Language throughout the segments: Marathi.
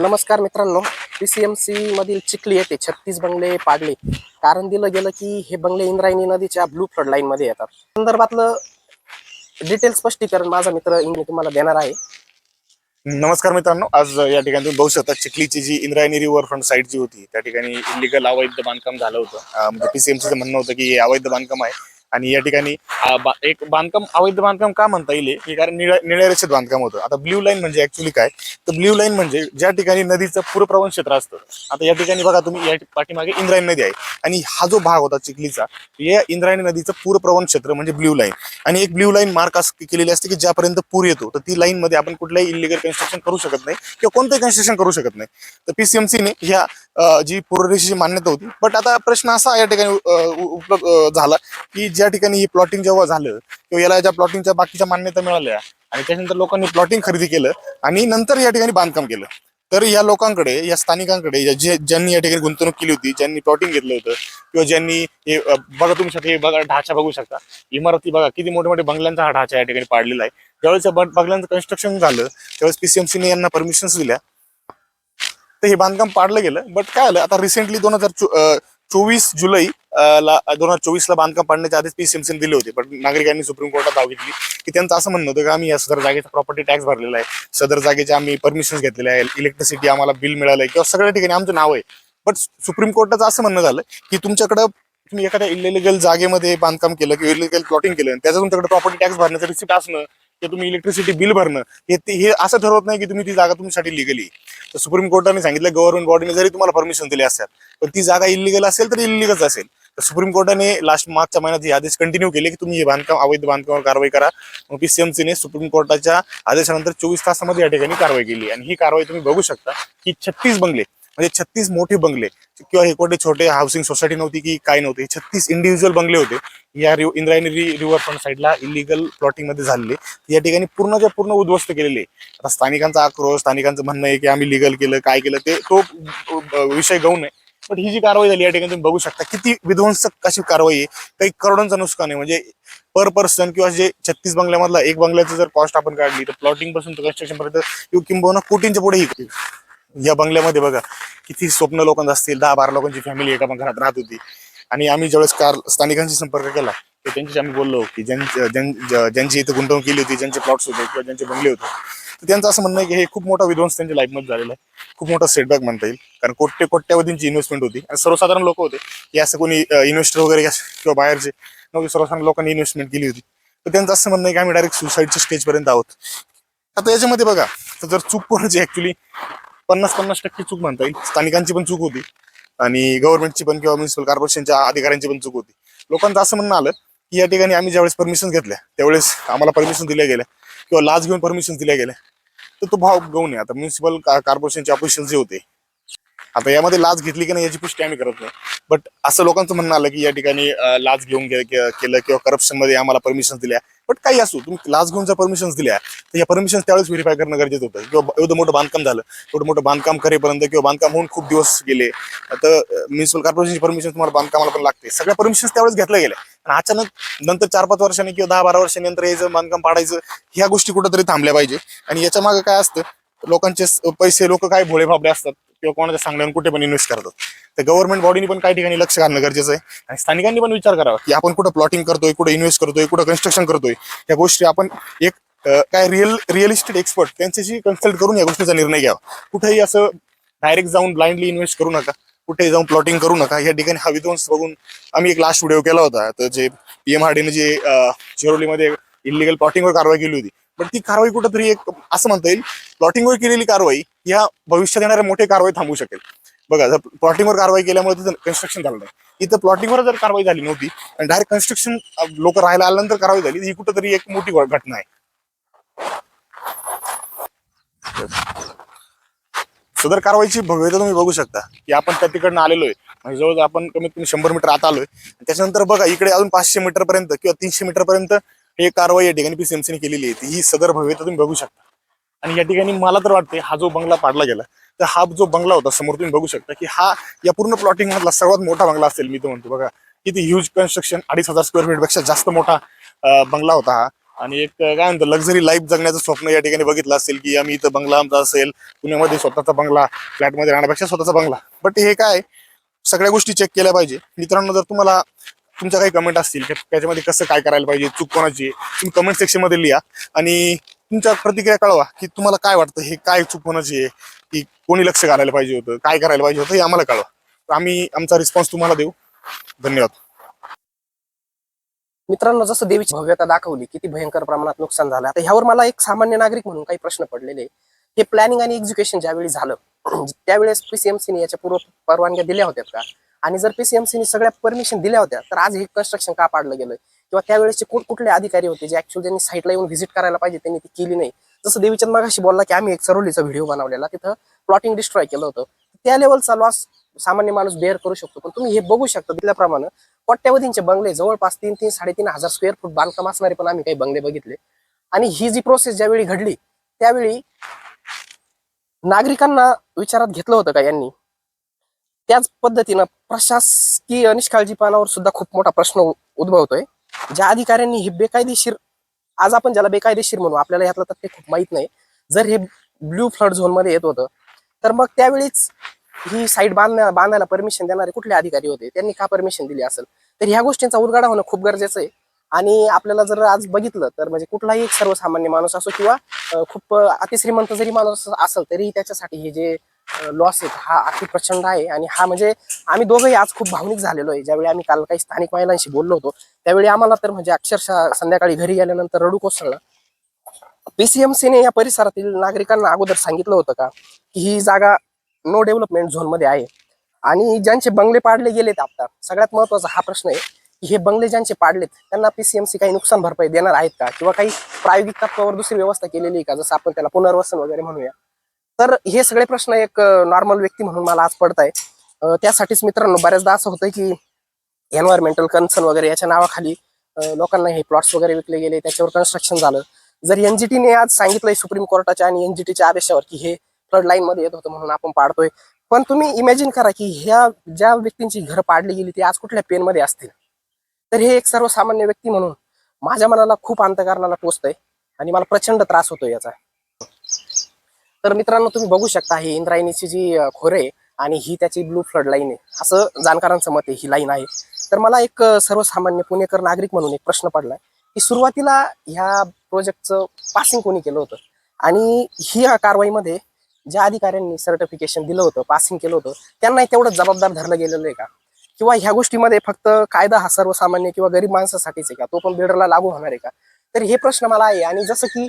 नमस्कार मित्रांनो पी सी एम सी मधील चिखली येथे छत्तीस बंगले पाडले. कारण दिलं गेलं की हे बंगले इंद्रायणी नदीच्या ब्लू फ्लड लाईन मध्ये येतात. संदर्भातलं डिटेल स्पष्टीकरण माझा मित्र इंग्लिश तुम्हाला देणार आहे. नमस्कार मित्रांनो आज या ठिकाणी तुम्ही बघू शकता चिखलीची जी इंद्रायणी रिव्हर फ्रंट साईड जी होती त्या ठिकाणी इलिगल अवैध बांधकाम झालं होतं. म्हणजे पीसीएमसीचं म्हणणं होतं की हे अवैध बांधकाम आहे. आणि या ठिकाणी बा- एक बांधकाम अवैध बांधकाम का म्हणता येईल हे? कारण निळ्या निळ्या रेषेत बांधकाम होतं. आता ब्ल्यू लाईन म्हणजे ऍक्च्युली काय? तर ब्ल्यू लाईन म्हणजे ज्या ठिकाणी नदीचं पूरप्रवण क्षेत्र असतं आता या ठिकाणी बघा तुम्ही या पाठीमागे इंद्रायणी नदी आहे. आणि हा जो भाग होता चिखलीचा या इंद्रायणी नदीचं पूरप्रवण क्षेत्र म्हणजे ब्ल्यू लाईन. आणि एक ब्ल्यू लाईन मार्क केलेली असते की ज्यापर्यंत पूर येतो तर ती लाईन मध्ये आपण कुठल्याही इलिगल कन्स्ट्रक्शन करू शकत नाही किंवा कोणतंही कन्स्ट्रक्शन करू शकत नाही. तर पीसीएमसीने ह्या जी पूर्वरेषेची मान्यता होती. बट आता प्रश्न असा या ठिकाणी उपलब्ध झाला की ज्या ठिकाणी ही प्लॉटिंग जेव्हा झालं किंवा याला ज्या प्लॉटिंगच्या बाकीच्या मान्यता मिळाल्या आणि त्याच्यानंतर लोकांनी प्लॉटिंग खरेदी केलं आणि नंतर या ठिकाणी बांधकाम केलं. तर या लोकांकडे या स्थानिकांकडे जे ज्यांनी या ठिकाणी गुंतवणूक केली होती ज्यांनी प्लॉटिंग घेतलं होतं किंवा ज्यांनी हे बघा तुम्ही बघा ढाचा बघू शकता. इमारती बघा किती मोठे मोठे बंगल्यांचा हा ढाचा या ठिकाणी पाडलेला आहे. ज्यावेळेस बंगल्यांचं कन्स्ट्रक्शन झालं त्यावेळेस पीसीएमसीने यांना परमिशन्स दिल्या. तर हे बांधकाम पाडलं गेलं बट काय आलं? आता रिसेंटली दोन हजार चोवीस जुलै ला दोन हजार चोवीस ला बांधकाम पाडण्याच्या आधीच पीसीएमसीने दिले होते. पण नागरिकांनी सुप्रीम कोर्टात धाव घेतली की त्यांचं असं म्हणणं होतं की आम्ही या सदर जागेचा प्रॉपर्टी टॅक्स भरलेला आहे. सदर जागेचे आम्ही परमिशन घेतलेले आहे इलेक्ट्रिसिटी आम्हाला बिल मिळालंय किंवा सगळ्या ठिकाणी आमचं नाव आहे. बट सुप्रीम कोर्टाचं असं म्हणणं झालं की तुमच्याकडं तुम्ही एखाद्या इलिगल जागेमध्ये बांधकाम केलं किंवा इलिगल प्लॉटिंग केलं आणि त्याचं तुमच्याकडे प्रॉपर्टी टॅक्स भरण्याचं रिसिप्ट असणं किंवा तुम्ही इलेक्ट्रिसिटी बिल भरणं हे ते- हे असं ठरवत नाही की तुम्ही ती जागा तुमच्यासाठी लिगली तर सुप्रीम कोर्टाने सांगितलं गव्हर्नमेंट बॉडीने जरी तुम्हाला परमिशन दिली असेल पण ती जागा इलिगल असेल तर इलिगलच असेल. तर सुप्रीम कोर्टाने लास्ट मार्चच्या महिन्यात हे आदेश कंटिन्यू केले की तुम्ही हे बांधकाम अवैध बांधकामावर कारवाई करा. मग पीसीएमसीने सुप्रीम कोर्टाच्या आदेशानंतर चोवीस तासामध्ये या ठिकाणी कारवाई केली. आणि ही कारवाई तुम्ही बघू शकता की छत्तीस बंगले म्हणजे छत्तीस मोठे बंगले किंवा हे कोठे छोटे हाऊसिंग सोसायटी नव्हती की काय नव्हते छत्तीस इंडिव्हिज्युअल बंगले होते. या रिव इंद्रायणी रिव्हर फ्रंट साईडला इलिगल प्लॉटिंगमध्ये झालेले. या ठिकाणी पूर्णच्या पूर्ण उद्ध्वस्त केलेले. आता स्थानिकांचा आक्रोश स्थानिकांचं म्हणणं आहे की आम्ही लिगल केलं काय केलं ते तो विषय गौण आहे. पण ही जी कारवाई झाली या ठिकाणी तुम्ही बघू शकता. किती विध्वंसक अशी कारवाई आहे. काही करोडांचं नुकसान आहे. म्हणजे पर पर्सन किंवा जे छत्तीस बंगल्यामधला एक बंगल्याचं जर कॉस्ट आपण काढली तर प्लॉटिंगपासून कन्स्ट्रक्शन पर्यंत किंवा किंबहुना कोटींच्या पुढे ही या बंगल्यामध्ये बघा किती स्वप्न लोकांचं असतील दहा बारा लोकांची फॅमिली एका घरात राहत होती. आणि आम्ही ज्यावेळेस कार स्थानिकांशी संपर्क केला तर त्यांच्याशी आम्ही बोललो की ज्यांच्या ज्यांची इथं गुंतवणूक केली होती ज्यांचे प्लॉट्स होते किंवा ज्यांचे बंगले होते तर त्यांचं असं म्हणणं आहे की हे खूप मोठा विध्वंस त्यांच्या लाईफमध्ये झालेला आहे. खूप मोठा सेटबॅक म्हणता येईल. कारण कोट्य कोट्यावधींची इन्व्हेस्टमेंट होती. आणि सर्वसाधारण लोक होते. की असं कोणी इन्व्हेस्टर वगैरे किंवा बाहेरचे नव्हते सर्वसाधारण लोकांनी इन्व्हेस्टमेंट केली होती. तर त्यांचं असं म्हणणं आहे की आम्ही डायरेक्ट सुसाईडच्या स्टेजपर्यंत आहोत. आता याच्यामध्ये बघा तर जर चूक कोणाची ऍक्च्युली पन्नास पन्नास टक्के चूक म्हणता येईल. स्थानिकांची पण चूक होती. आणि गव्हर्नमेंटची पण किंवा म्युन्सिपल कॉर्पोरेशनच्या अधिकाऱ्यांची पण चूक होती. लोकांचं असं म्हणणं आलं की या ठिकाणी आम्ही ज्यावेळेस परमिशन घेतल्या त्यावेळेस आम्हाला परमिशन दिल्या गेल्या. किंवा लाच घेऊन परमिशन दिल्या गेल्या तर तो भाव गौण आहे. आता म्युन्सिपल कॉर्पोरेशनचे ऑफिशियल जे होते आता यामध्ये लाच घेतली की नाही याची पुष्टी आम्ही करत नाही. बट असं लोकांचं म्हणणं आलं की या ठिकाणी लाच घेऊन केलं किंवा करप्शनमध्ये आम्हाला परमिशन दिल्या बट काही असो तुम्ही लाच घेऊन जर परमिशन दिल्या तर या परमिशन त्यावेळेस व्हेरीफाय करणं गरजेचं होतं. किंवा एवढं मोठं बांधकाम झालं एवढं मोठं बांधकाम करेपर्यंत किंवा बांधकाम होऊन खूप दिवस गेले तर म्युन्सिपल कॉर्पोरेशनची परमिशन तुम्हाला बांधकामाला पण लागते. सगळ्या परमिशन त्यावेळेस घेतल्या गेल्या. आणि अचानक नंतर चार पाच वर्षांनी किंवा दहा बारा वर्षांनी नंतर यायचं बांधकाम पाडायचं ह्या गोष्टी कुठंतरी थांबल्या पाहिजे. आणि याच्या मागे काय असतं लोकांचे पैसे लोक काय भोळे भाबडे असतात. किंवा कोणाच्या सांगण्यावर कुठे पण इन्व्हेस्ट करतात. तर गव्हर्नमेंट बॉडीने पण काही ठिकाणी लक्ष घालणं गरजेचं आहे. आणि स्थानिकांनी पण विचार करावा की आपण कुठं प्लॉटिंग करतोय कुठं इन्व्हेस्ट करतोय कुठं कन्स्ट्रक्शन करतोय. या गोष्टी आपण एक काय रिअल रिअल इस्टेट एक्सपर्ट त्यांच्याशी कन्सल्ट करून या गोष्टीचा निर्णय घ्यावा. कुठेही असं डायरेक्ट जाऊन ब्लाइंडली इन्व्हेस्ट करू नका. कुठेही जाऊन प्लॉटिंग करू नका. या ठिकाणी हा विध्वंस बघून आम्ही एक लास्ट व्हिडिओ केला होता. तर जे पीएम हार्डीने जे अं, चिरोलीमध्ये इलिगल प्लॉटिंगवर कारवाई केली होती. पण ती कारवाई कुठंतरी एक असं म्हणता येईल प्लॉटिंगवर केलेली कारवाई या भविष्यात येणाऱ्या मोठे कारवाई थांबू शकेल. बघा जर प्लॉटिंगवर कारवाई केल्यामुळे तिथं कन्स्ट्रक्शन झालं नाही. इथं प्लॉटिंगवर जर कारवाई झाली नव्हती आणि डायरेक्ट कन्स्ट्रक्शन लोक राहायला आल्यानंतर कारवाई झाली ही कुठंतरी एक मोठी घटना आहे. सदर कारवाईची भव्यता तुम्ही बघू शकता की आपण त्या तिकडनं आलेलो आहे म्हणजे जवळजवळ आपण कमीत कमी शंभर मीटर आत आलोय. आणि त्याच्यानंतर बघा इकडे अजून पाचशे मीटर पर्यंत किंवा तीनशे मीटर पर्यंत हे कारवाई या ठिकाणी पीसीएमसीने केलेली आहे. ती ही सदर भव्यता तुम्ही बघू शकता. आणि या ठिकाणी मला तर वाटते हा जो बंगला पाडला गेला तर हा जो बंगला होता समोर तुम्ही बघू शकता की हा या पूर्ण प्लॉटिंग मधला सर्वात मोठा बंगला असेल मी तो म्हणतो. बघा किती ह्यूज कन्स्ट्रक्शन अडीच हजार स्क्वेअर फीटपेक्षा जास्त मोठा बंगला होता हा. आणि एक काय म्हणतो लक्झरी लाईफ जगण्याचं स्वप्न या ठिकाणी बघितलं असेल की आम्ही इथं बंगला आमचा असेल पुण्यामध्ये स्वतःचा बंगला फ्लॅटमध्ये राहण्यापेक्षा स्वतःचा बंगला. बट हे काय सगळ्या गोष्टी चेक केल्या पाहिजे. मित्रांनो जर तुम्हाला तुमच्या काही कमेंट असतील त्याच्यामध्ये कसं काय करायला पाहिजे चूक कोणाची तुम्ही कमेंट सेक्शनमध्ये लिहा. आणि तुमच्या प्रतिक्रिया कळवा की तुम्हाला काय वाटतं हे काय चूक कोणाची आहे की कोणी लक्ष घालायला पाहिजे होतं काय करायला पाहिजे होतं हे आम्हाला कळवा. आम्ही आमचा रिस्पॉन्स तुम्हाला देऊ. धन्यवाद. मित्रांनो जसं देवीची भव्यता दाखवली किती भयंकर प्रमाणात नुकसान झालं. आता ह्यावर मला एक सामान्य नागरिक म्हणून काही प्रश्न पडलेले हे प्लॅनिंग आणि एक्झिक्युशन ज्यावेळी झालं त्यावेळेस पीसीएमसीने याच्या पूर्व परवानग्या दिल्या होत्या का? आणि जर पीसीएमसीने सगळ्या परमिशन दिल्या होत्या तर आज हे कन्स्ट्रक्शन का पाडलं गेलं किंवा त्यावेळेसचे कोण कुठले अधिकारी होते जे ऍक्च्युअली त्यांनी साईटला येऊन व्हिजिट करायला पाहिजे त्यांनी ती केली नाही. जसं देवीचंद मागाशी बोलला की आम्ही एक सरोलीचा व्हिडिओ बनवलेला तिथं प्लॉटिंग डिस्ट्रॉय केलं होतं. त्या लेवलचा लॉस सामान्य माणूस बेअर करू शकतो. पण तुम्ही हे बघू शकता दिल्याप्रमाणे कोट्यावधींचे बंगले जवळपास तीन तीन साडेतीन हजार स्क्वेअर फूट बांधकाम असणारे पण आम्ही काही बंगले बघितले. आणि ही जी प्रोसेस ज्यावेळी घडली त्यावेळी नागरिकांना विचारात घेतलं होतं का यांनी? त्याच पद्धतीनं प्रशासकीय निष्काळजीपणावर सुद्धा खूप मोठा प्रश्न उद्भवतोय. ज्या अधिकाऱ्यांनी ही बेकायदेशीर आज आपण ज्याला बेकायदेशीर म्हणू आपल्याला यातलं तर खूप माहीत नाही. जर हे ब्ल्यू फ्लड झोनमध्ये येत होतं तर मग त्यावेळीच ही साईट बांधण्या बांधायला परमिशन देणारे कुठले अधिकारी होते? त्यांनी का परमिशन दिली असेल? तर ह्या गोष्टींचा उलगाडा होणं खूप गरजेचं आहे. आणि आपल्याला जर आज बघितलं तर म्हणजे कुठलाही एक सर्वसामान्य माणूस असो किंवा खूप अतिश्रीमंत जरी माणूस असेल तरी त्याच्यासाठी हे जे लॉस आहेत हा अति प्रचंड आहे आणि हा म्हणजे आम्ही दोघंही आज खूप भावनिक झालेलो आहे. ज्यावेळी आम्ही काल काही स्थानिक महिलांशी बोललो होतो त्यावेळी आम्हाला तर म्हणजे अक्षरशः संध्याकाळी घरी गेल्यानंतर रडू कोसळलं. पीसीएमसीने या परिसरातील नागरिकांना अगोदर सांगितलं होतं का की ही जागा नो डेव्हलपमेंट झोनमध्ये आहे. आणि ज्यांचे बंगले पाडले गेलेत आता सगळ्यात महत्त्वाचा हा प्रश्न आहे की हे बंगले ज्यांचे पाडलेत त्यांना पीसीएमसी काही नुकसान भरपाई देणार आहेत का? किंवा काही प्रायोगिक तत्वावर दुसरी व्यवस्था केलेली आहे का? जसं आपण त्याला पुनर्वसन वगैरे म्हणूया. तर हे सगळे प्रश्न एक नॉर्मल व्यक्ती म्हणून मला आज पडत आहे त्यासाठीच मित्रांनो बऱ्याचदा असं होतं की एन्व्हायरमेंटल कन्सर्न वगैरे याच्या नावाखाली लोकांना हे प्लॉट्स वगैरे विकले गेले त्याच्यावर कन्स्ट्रक्शन झालं. जर एनजीटीने आज सांगितलंय सुप्रीम कोर्टाच्या आणि एनजीटीच्या आदेशावर की हे फ्लड लाईन मध्ये येत होतं म्हणून आपण पाडतोय. पण तुम्ही इमॅजिन करा की ह्या ज्या व्यक्तींची घरं पाडली गेली ती आज कुठल्या पेन मध्ये असतील? तर हे एक सर्वसामान्य व्यक्ती म्हणून माझ्या मनाला खूप अंतकारणाला टोचतंय आणि मला प्रचंड त्रास होतो याचा. तर मित्रांनो तुम्ही बघू शकता ही इंद्रायणीची जी खोरे आहे आणि ही त्याची ब्लू फ्लड लाईन आहे. असं जाणकारांचं मत आहे ही लाईन आहे. तर मला एक सर्वसामान्य पुणेकर नागरिक म्हणून एक प्रश्न पडलाय की सुरुवातीला ह्या प्रोजेक्टचं पासिंग कोणी केलं होतं? आणि ही कारवाईमध्ये ज्या अधिकाऱ्यांनी सर्टिफिकेशन दिलं होतं पासिंग केलं होतं त्यांना तेवढं जबाबदार धरलं गेलेलं आहे का? किंवा ह्या गोष्टीमध्ये फक्त कायदा हा सर्वसामान्य किंवा गरीब माणसासाठीच आहे का? तो पण बिल्डरला लागू होणार आहे का? तर हे प्रश्न मला आहे. आणि जसं की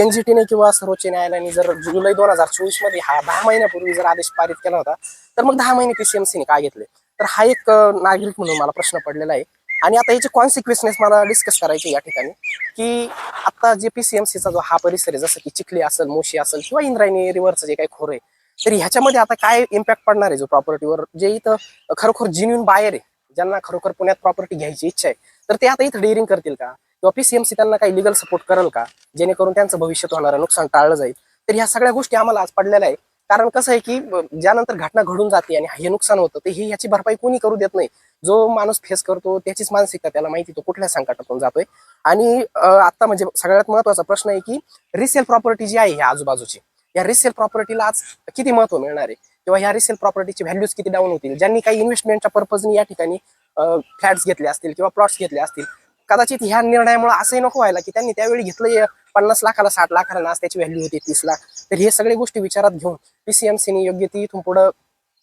एनजीटीने किंवा सर्वोच्च न्यायालयाने जर जुलै दोन हजार चोवीसमध्ये हा दहा महिन्यापूर्वी जर आदेश पारित केला होता तर मग दहा महिने पीसीएमसीने काय घेतले? तर हा एक नागरिक म्हणून मला प्रश्न पडलेला आहे. आणि आता याचे कॉन्सिक्वेन्सेस मला डिस्कस करायचे या ठिकाणी की आता जे पीसीएमसीचा जो हा परिसर आहे जसं की चिखली असेल मोशी असेल किंवा इंद्रायणी रिव्हरचं जे काही खोर आहे तर ह्याच्यामध्ये आता काय इम्पॅक्ट पडणार आहे जो प्रॉपर्टीवर जे इथं खरोखर जिन्यून बायर आहे ज्यांना खरोखर पुण्यात प्रॉपर्टी घ्यायची इच्छा आहे तर ते आता इथं डेअरिंग करतील का? किंवा पीसीएमसी त्यांना काही लिगल सपोर्ट करेल का? जेणेकरून त्यांचं भविष्यात होणारं नुकसान टाळलं जाईल. तर ह्या सगळ्या गोष्टी आम्हाला आज पडलेल्या आहे कारण कसं आहे की ज्यानंतर घटना घडून जाते आणि हे नुकसान होतं तर ही याची भरपाई कोणी करू देत नाही. जो माणूस फेस करतो त्याचीच मानसिकता त्याला माहिती तो कुठल्या संकटातून जातोय. आणि आता म्हणजे सगळ्यात महत्त्वाचा प्रश्न आहे की रिसेल प्रॉपर्टी जी आहे ह्या आजूबाजूची या रिसेल प्रॉपर्टीला आज किती महत्त्व मिळणार आहे? किंवा ह्या रिसेल प्रॉपर्टीची व्हॅल्यूज किती डाऊन होतील? ज्यांनी काही इन्व्हेस्टमेंटच्या पर्पजनी या ठिकाणी फ्लॅट्स घेतले असतील किंवा प्लॉट्स घेतले असतील कदाचित ह्या निर्णयामुळे असंही नको व्हायला की त्यांनी त्यावेळी घेतलं पन्नास लाखाला साठ लाखाला आज त्याची व्हॅल्यू होती तीस लाख. तर हे सगळे गोष्टी विचारात घेऊन पीसीएमसीने योग्य ती इथून पुढं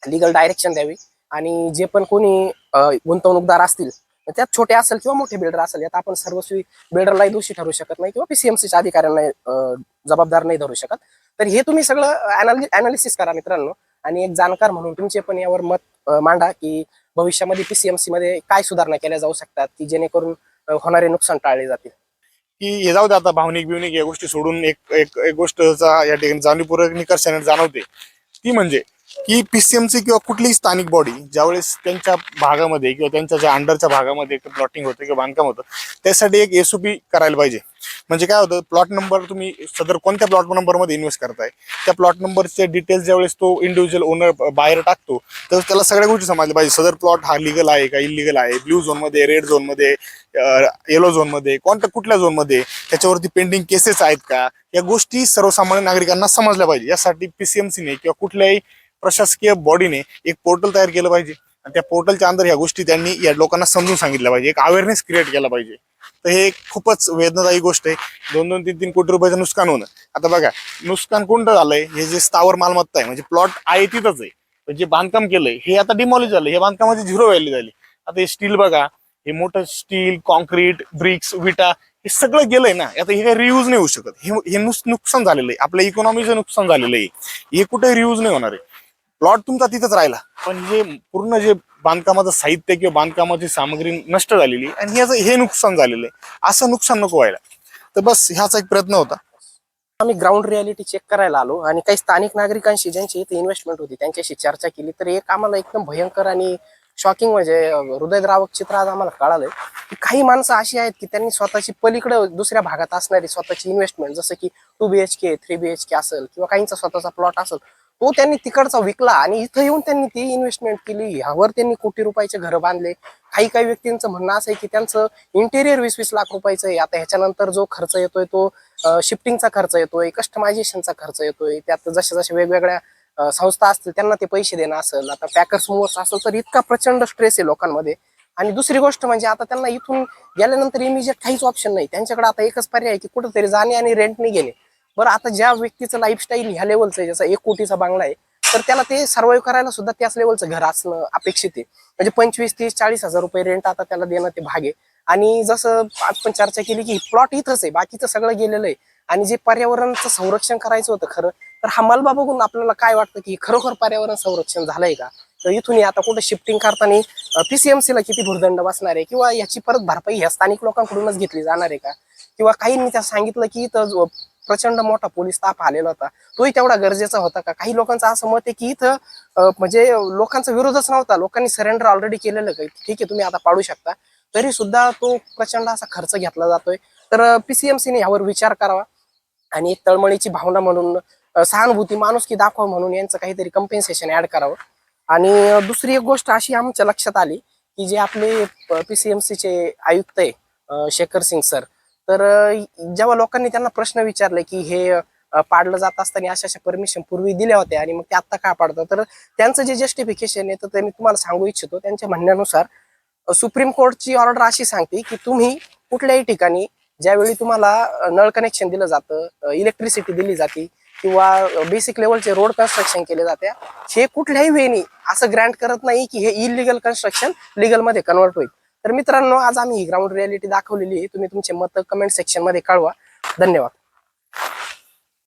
लिगल डायरेक्शन द्यावी. आणि जे पण कोणी गुंतवणूकदार असतील त्यात छोटे असेल किंवा मोठे बिल्डर असेल यात आपण सर्वस्वी बिल्डरलाही दोषी ठरू शकत नाही किंवा पीसीएमसीच्या अधिकाऱ्यांना जबाबदार नाही धरू शकत. तर हे तुम्ही सगळं अनालिसिस करा मित्रांनो. आणि एक जाणकार म्हणून तुमचे पण यावर मत मांडा की भविष्यामध्ये पीसीएमसी मध्ये काय सुधारणा केल्या जाऊ शकतात की जेणेकरून होणारे नुकसान टाळले जातील. की हे जाऊ दे आता भावनिक बिवनिक या गोष्टी सोडून एक एक एक गोष्टचा या ठिकाणी जाणीवपूर्वक निकर्षाने जाणवते. ती म्हणजे की पीसीएमसी किंवा कुठलीही स्थानिक बॉडी ज्यावेळेस त्यांच्या भागामध्ये किंवा त्यांच्या ज्या अंडरच्या भागामध्ये प्लॉटिंग होतं किंवा बांधकाम होतं त्यासाठी एक एसओपी करायला पाहिजे. म्हणजे काय होतं प्लॉट नंबर तुम्ही सदर कोणत्या प्लॉट नंबरमध्ये इन्व्हेस्ट करताय त्या प्लॉट नंबरचे डिटेल्स ज्यावेळेस तो इंडिव्हिज्युअल ओनर बाहेर टाकतो तर त्याला सगळ्या गोष्टी समजल्या पाहिजे. सदर प्लॉट हा लिगल आहे का इलिगल आहे? ब्ल्यू झोनमध्ये रेड झोनमध्ये येलो झोनमध्ये कोणत्या कुठल्या झोनमध्ये त्याच्यावरती पेंडिंग केसेस आहेत का? या गोष्टी सर्वसामान्य नागरिकांना समजल्या पाहिजे. यासाठी पीसीएमसीने किंवा कुठल्याही प्रशासकीय बॉडीने एक पोर्टल तयार केलं पाहिजे. आणि त्या पोर्टलच्या अंदर ह्या गोष्टी त्यांनी या लोकांना समजून सांगितल्या पाहिजे. एक अवेअरनेस क्रिएट केला पाहिजे. तर हे खूपच वेदनादायी गोष्ट आहे. दोन दोन तीन तीन कोटी रुपयाचं नुकसान होणं. आता बघा नुकसान कोणतं झालंय? हे जे स्थावर मालमत्ता आहे म्हणजे प्लॉट आहे तिथंच आहे. पण जे बांधकाम केलंय हे आता डिमॉलिश झालं हे बांधकामाची झिरो व्हॅल्यू झाली. आता हे स्टील बघा हे मोठं स्टील कॉन्क्रीट ब्रिक्स विटा हे सगळं गेलंय ना. आता हे काही रियूज नाही होऊ शकत. हे हे नुस- नुकसान झालेलं आहे. आपल्या इकॉनॉमीचं नुकसान झालेलं आहे. हे कुठे रियूज नाही होणार आहे. प्लॉट तुमचा तिथंच राहिला. पण हे पूर्ण जे बांधकामाचं साहित्य किंवा बांधकामाची सामग्री नष्ट झालेली आणि ह्याचं हे नुकसान झालेलं आहे. असं नुकसान नको व्हायला. तर बस ह्याचा एक प्रयत्न होता. आम्ही ग्राउंड रियालिटी चेक करायला आलो आणि काही स्थानिक नागरिकांशी ज्यांची इथे इन्व्हेस्टमेंट होती त्यांच्याशी चर्चा केली. तर एक आम्हाला एकदम भयंकर आणि शॉकिंग म्हणजे हृदयद्रावक चित्र आज आम्हाला कळालंय की काही माणसं अशी आहेत की त्यांनी स्वतःची पलीकडे दुसऱ्या भागात असणारी स्वतःची इन्व्हेस्टमेंट जसं की two B H K three B H K असेल किंवा काहींचा स्वतःचा प्लॉट असेल तो त्यांनी तिकडचा विकला आणि इथं येऊन त्यांनी ती इन्व्हेस्टमेंट केली. ह्यावर त्यांनी कोटी रुपयाचे घर बांधले. काही काही व्यक्तींचं म्हणणं असं आहे की त्यांचं इंटेरियर वीस वीस लाख रुपयाचं आहे. आता ह्याच्यानंतर जो खर्च येतोय तो शिफ्टिंगचा खर्च येतोय कस्टमायझेशनचा खर्च येतोय. त्यात जशा जशा वेगवेगळ्या संस्था असतील त्यांना ते पैसे देणं असेल. आता पॅकर्स मुव्हर्स असेल तर इतका प्रचंड स्ट्रेस आहे लोकांमध्ये. आणि दुसरी गोष्ट म्हणजे आता त्यांना इथून गेल्यानंतर इमिजिएट काहीच ऑप्शन नाही. त्यांच्याकडे आता एकच पर्याय की कुठंतरी जाणे आणि रेंटने घेणे. बरं आता ज्या व्यक्तीचं लाईफस्टाईल ह्या लेवलचं आहे जसं एक कोटीचा बांगला आहे तर त्याला ते सर्वाईव्ह करायला सुद्धा त्याच लेवलचं घर असणं अपेक्षित आहे. म्हणजे पंचवीस तीस चाळीस हजार रुपये रेंट आता त्याला देणं ते भाग आहे. आणि जसं आपण चर्चा केली की प्लॉट इथंच आहे बाकीचं सगळं गेलेलं आहे. आणि जे पर्यावरणाचं संरक्षण करायचं होतं खरं तर हा मलबा बघून आपल्याला काय वाटतं की खरोखर पर्यावरण संरक्षण झालंय का? तर इथून आता कुठं शिफ्टिंग करताना पीसीएमसी ला किती भुर्दंड बसणार आहे? किंवा याची परत भरपाई ह्या स्थानिक लोकांकडूनच घेतली जाणार आहे का? किंवा काहींनी त्या सांगितलं की इथं प्रचंड मोठा पोलीस ताप आलेला होता. तोही तेवढा गरजेचा होता का? काही लोकांचं असं मत आहे की इथं म्हणजे लोकांचा विरोधच नव्हता. लोकांनी सरेंडर ऑलरेडी केलेलं ठीक आहे तुम्ही आता पाडू शकता. तरी सुद्धा तो प्रचंड असा खर्च घेतला जातोय. तर पीसीएमसीने यावर विचार करावा. आणि एक तळमळीची भावना म्हणून सहानुभूती माणुसकी दाखवा म्हणून यांचं काहीतरी कम्पेन्सेशन ऍड करावं. आणि दुसरी एक गोष्ट अशी आमच्या लक्षात आली की जे आपले पीसीएमसीचे आयुक्त आहे शेखर सिंग सर तर जेव्हा लोकांनी त्यांना प्रश्न विचारले की हे पाडलं जात असताना अशा अशा परमिशन पूर्वी दिल्या होत्या आणि मग ते आत्ता का पाडतं तर त्यांचं जे जस्टिफिकेशन आहे तर ते मी तुम्हाला सांगू इच्छितो. त्यांच्या म्हणण्यानुसार सुप्रीम कोर्टची ऑर्डर अशी सांगते की तुम्ही कुठल्याही ठिकाणी ज्यावेळी तुम्हाला नळ कनेक्शन दिलं जातं इलेक्ट्रिसिटी दिली जाते किंवा बेसिक लेवलचे रोड कन्स्ट्रक्शन केले जाते हे कुठल्याही वेनी असं ग्रँट करत नाही की हे इलिगल कन्स्ट्रक्शन लिगलमध्ये कन्वर्ट होईल. तर मित्रांनो आज आम्ही ही ग्राउंड रियालिटी दाखवलेली आहे. तुम्ही तुमचे मत कमेंट सेक्शनमध्ये कळवा. धन्यवाद.